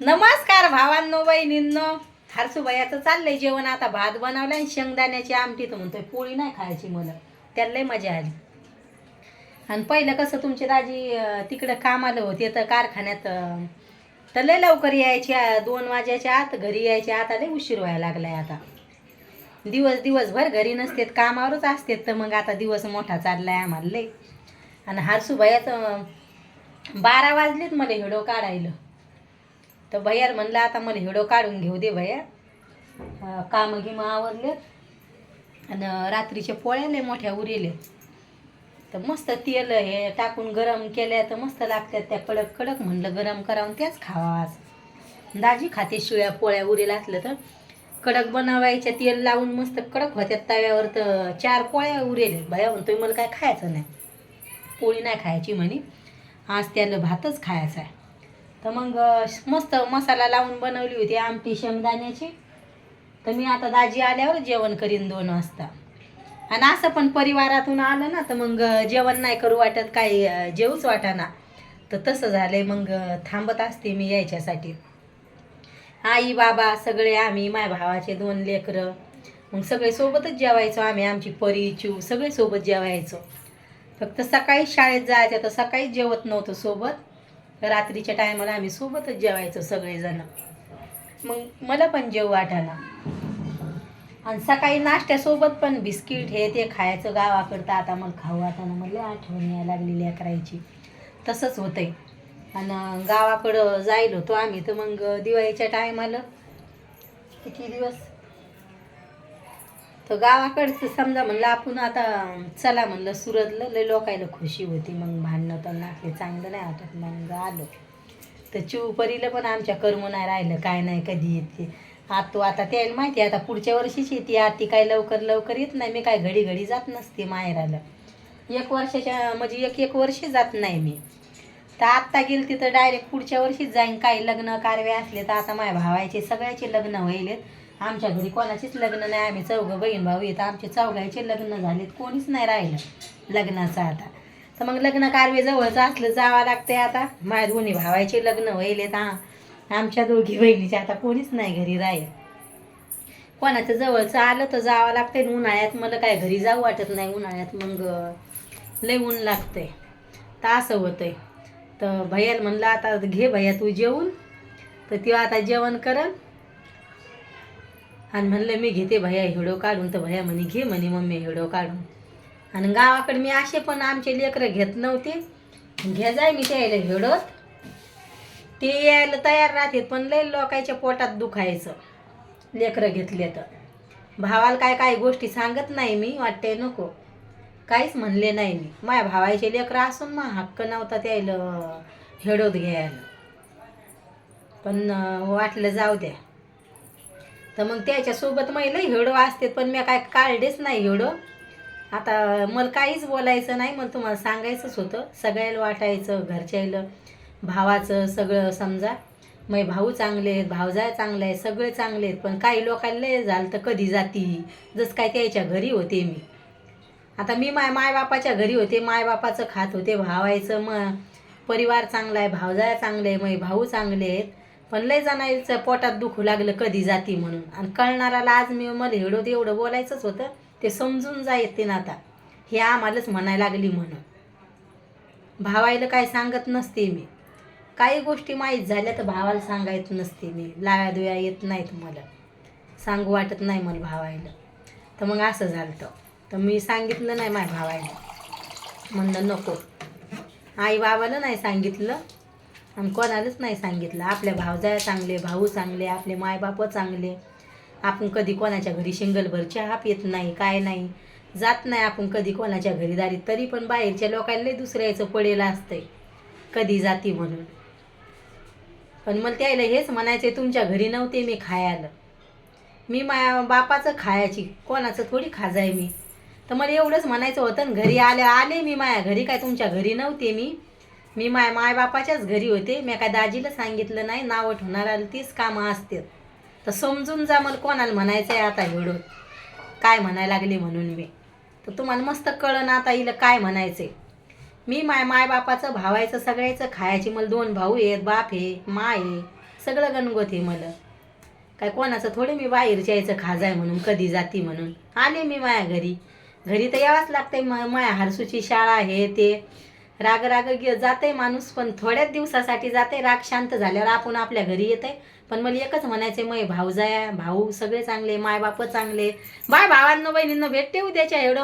नमस्कार भावांनो बहिणींनो. हरसूबाईचं चाललंय जेवण आता भात बनवलाय आणि शेंगदाण्याची आमटी. तर म्हणतोय पोळी नाही खायची मला. त्याला लय मजा आली. आणि पहिलं कसं तुमची दाजी तिकडं कामाला होते तर कारखान्यात तर लय लवकर यायची दोन वाजायच्या आत घरी यायच्या आता लय उशीर व्हायला लागलाय आता. दिवस दिवसभर घरी नसतेत कामावरच असतेत तर मग आता दिवस मोठा चाललाय आम्हाला लय. आणि हरसूबाईचं बारा वाजलेत मला हिडो काढायला. तर भैयार म्हणलं आता मला हिडो काढून घेऊ दे भैया. कामं गिमं आवरलेत आणि रात्रीचे पोळ्याले मोठ्या उरेले. तर मस्त तेल हे टाकून गरम केल्या तर मस्त लागतात त्या कडक कडक. म्हणलं गरम करावून त्याच खावास. आज दाजी खाते शिळ्या पोळ्या उरेल असलं तर. कडक बनवायच्या तेल लावून मस्त कडक होत्या तव्यावर तर चार पोळ्या उरेले. भया म्हणतोय मला काय खायचं नाही. पोळी नाही खायची म्हणे. आज त्याला भातच खायचा आहे. तर मग मस्त मसाला लावून बनवली होती आमटी शेंगदाण्याची. तर मी आता दाजी आल्यावर जेवण करीन दोन वाजता. आणि असं पण परिवारातून आलं ना तर मग जेवण नाही करू वाटत काही जेवूच वाटाना. तर तसं झालंय मग थांबत असते मी यायच्यासाठी. आई बाबा सगळे आम्ही माय भावाचे दोन लेकरं. मग सगळे सोबतच जेवायचो आम्ही आमची परी चिव सगळे सोबत जेवायचो. फक्त सकाळी शाळेत जायचं तर सकाळीच जेवत नव्हतं सोबत. रात्रीच्या टायमाला आम्ही सोबतच जेवायचो सगळेजण. मग मला पण जेव वाटाना आणि सकाळी नाश्त्यासोबत पण बिस्किट हे ते खायचं गावाकडतं आता मग खाऊ आता मला आठवण यायला लागलेली आहे करायची तसंच होतंय. आणि गावाकडं जायलो होतो आम्ही तर मग दिवाळीच्या टायमाला किती दिवस? तर गावाकडचं समजा म्हणलं आपण आता चला म्हणलं सुरतला लय लोकायला खुशी होती. मग भांडणं तर नाकले चांगलं नाही वाटत. मग आलो. तर चिवपरीला पण आमच्या कर्म नाही राहिलं. काय नाही कधी येते. आतू आता त्याला माहिती आहे आता पुढच्या वर्षीच येते. आती काय लवकर लवकर येत नाही. मी काय घडी घडी जात नसते माहेराला. एक वर्षाच्या म्हणजे एक एक वर्ष जात नाही मी. तर आत्ता गेली तिथं डायरेक्ट पुढच्या वर्षीच जाईन. काही लग्न कारवे असले तर आता माझ्या भावायचे सगळ्याचे लग्न व्हायलेत आमच्या घरी कोणाचीच लग्न नाही. आम्ही चौघं बहीण भाऊ येत आमचे चौघायचे लग्न झालेत. कोणीच नाही राहिलं लग्नाचं आता. तर मग लग्न कारवे जवळचं असलं जावं लागते आता. माझ्या दोन्ही भावायचे लग्न व्हायलेत हा आमच्या दोघी बहिणीचे आता कोणीच नाही घरी राहील. कोणाचं जवळचं आलं तर जावं लागते उन्हाळ्यात मला काय घरी जाऊ वाटत नाही. उन्हाळ्यात मग लय ऊन लागते तर असं होतंय. तर भैयाला म्हणलं आता घे भैया तू जेवून. तर ती आता जेवण करल. आणि म्हणलं मी घेते भैया हिडो काढून. तर भैया म्हणे घे म्हणे मम्मी हिडो काढून. आणि गावाकडे मी असे पण आमचे लेकरं घेत नव्हते. घे जाय मी त्याला हिडोत. ते यायला तयार राहते पण लय लोकांच्या पोटात दुखायचं. लेकरं घेतले तर. भावाला काय काय गोष्टी सांगत नाही मी वाटते नको. काहीच म्हणले नाही मी. माझ्या भावाचे लेकरं असून मग हक्क नव्हता त्याला हेडोत घ्यायला. पण वाटलं जाऊ द्या. तर मग त्याच्यासोबत महिला हेडो असते पण मी काय काढलेच नाही हेडो. आता मला काहीच बोलायचं नाही मला तुम्हाला सांगायचंच होतं. सगळ्याला वाटायचं घरच्याला भावाचं सगळं समजा. मग भाऊ चांगले आहेत भावजाय चांगले आहेत सगळे चांगले आहेत पण काही लोकांना झालं तर कधी जाती जसं काय त्याच्या घरी होते मी. आता मी माय मायबापाच्या घरी होते मायबापाचं खात होते भावायचं मग परिवार चांगला आहे भावजाया चांगले आहे मग भाऊ चांगले आहेत. पण लय जणांचं पोटात दुखू लागलं कधी जाती म्हणून. आणि कळणाराला आज मी मला हेडोत एवढं बोलायचंच होतं ते समजून जा येते ना आता. हे आम्हालाच म्हणायला लागली म्हणून. भावायला काय सांगत नसते मी. काही गोष्टी माहीत झाल्या तर भावाला सांगायत नसते मी. लाव्या दुया येत नाहीत मला. सांगू वाटत नाही मला भावायला तर मग असं झालं तर मी सांगितलं नाही माझ्या भावायला म्हणलं नको. आई बाबाला नाही सांगितलं. आणि कोणालाच नाही सांगितलं. आपल्या भावजाया चांगले भाऊ चांगले आपले मायबाप चांगले. आपण कधी कोणाच्या घरी शिंगलभर चहा पित नाही काय नाही. जात नाही आपण कधी कोणाच्या घरी दारी तरी पण बाहेरच्या लोकांना दुसऱ्याचं पडेलं असतंय. कधी जाती म्हणून. पण मला त्याला हेच म्हणायचे तुमच्या घरी नव्हते मी खायला. मी मा बापाचं खायची कोणाचं थोडी खाजाय मी. तर मला एवढंच म्हणायचं होतं आणि घरी आले आले मी माया घरी काय तुमच्या घरी नव्हते मी? मी माय मायबापाच्याच घरी होते. मी काय दाजीला सांगितलं नाही नावं आलं तीच कामं असतील. तर समजून जा मला कोणाला म्हणायचं आहे आता एवढं. काय म्हणायला लागले म्हणून मी. तर तुम्हाला मस्त कळण आता हिला काय म्हणायचंय. मी माय मायबापाचं भावायचं सगळ्याचं खायची मला दोन भाऊ आहेत बाप आहे माय आहे सगळं गणगोत आहे मला. काय कोणाचं? थोडे मी बाहेरच्या यायचं खाजाय म्हणून कधी जाती म्हणून. आले मी माया घरी. घरी तर यावंच लागतंय माया हारसूची शाळा हे ते राग राग गे जाते माणूस पण थोड्याच दिवसासाठी जाते राग शांत झाल्यावर आपण आपल्या घरी येते पण मला एकच म्हणायचे मय भाऊजाया भाऊ सगळे चांगले माय बाप चांगले. बाय भावांना बहिणींना भेटते उद्याच्या एवढं.